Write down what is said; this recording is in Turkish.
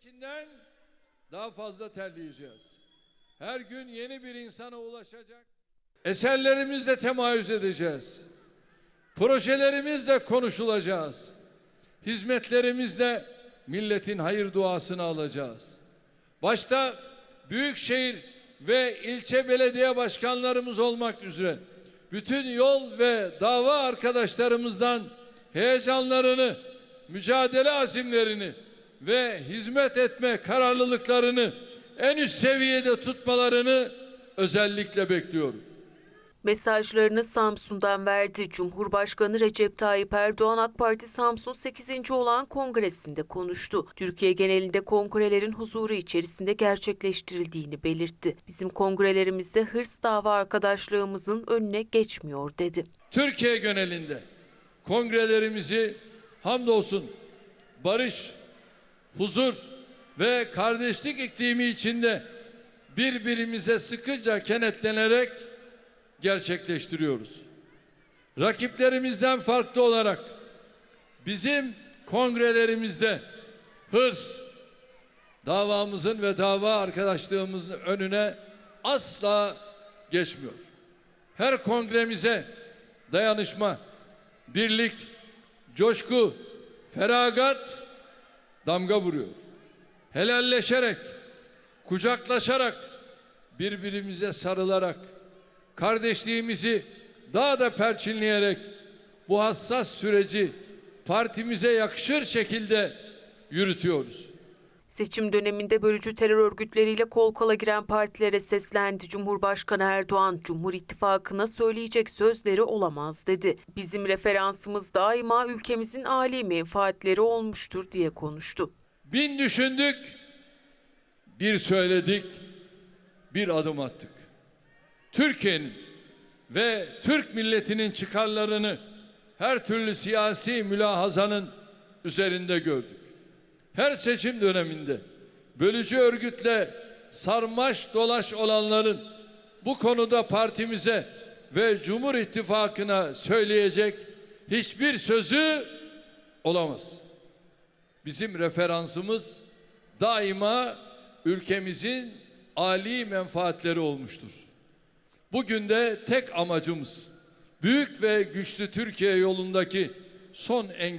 öncekinden daha fazla terleyeceğiz. Her gün yeni bir insana ulaşacak. Eserlerimizle temayüz edeceğiz. Projelerimizle konuşulacağız. Hizmetlerimizle milletin hayır duasını alacağız. Başta büyükşehir ve ilçe belediye başkanlarımız olmak üzere bütün yol ve dava arkadaşlarımızdan heyecanlarını, mücadele azimlerini ve hizmet etme kararlılıklarını en üst seviyede tutmalarını özellikle bekliyorum. Mesajlarını Samsun'dan verdi. Cumhurbaşkanı Recep Tayyip Erdoğan AK Parti Samsun 8. olan kongresinde konuştu. Türkiye genelinde kongrelerin huzuru içerisinde gerçekleştirildiğini belirtti. Bizim kongrelerimizde hırs dava arkadaşlığımızın önüne geçmiyor dedi. Türkiye genelinde kongrelerimizi hamdolsun barış, huzur ve kardeşlik iklimi içinde birbirimize sıkıca kenetlenerek gerçekleştiriyoruz. Rakiplerimizden farklı olarak bizim kongrelerimizde hırs, davamızın ve dava arkadaşlığımızın önüne asla geçmiyor. Her kongremize dayanışma, birlik, coşku, feragat damga vuruyor. Helalleşerek, kucaklaşarak, birbirimize sarılarak, kardeşliğimizi daha da perçinleyerek bu hassas süreci partimize yakışır şekilde yürütüyoruz. Seçim döneminde bölücü terör örgütleriyle kol kola giren partilere seslendi. Cumhurbaşkanı Erdoğan, Cumhur İttifakı'na söyleyecek sözleri olamaz dedi. Bizim referansımız daima ülkemizin âli menfaatleri olmuştur diye konuştu. Bin düşündük, bir söyledik, bir adım attık. Türkiye'nin ve Türk milletinin çıkarlarını her türlü siyasi mülahazanın üzerinde gördük. Her seçim döneminde bölücü örgütle sarmaş dolaş olanların bu konuda partimize ve Cumhur İttifakı'na söyleyecek hiçbir sözü olamaz. Bizim referansımız daima ülkemizin ali menfaatleri olmuştur. Bugün de tek amacımız büyük ve güçlü Türkiye yolundaki son engel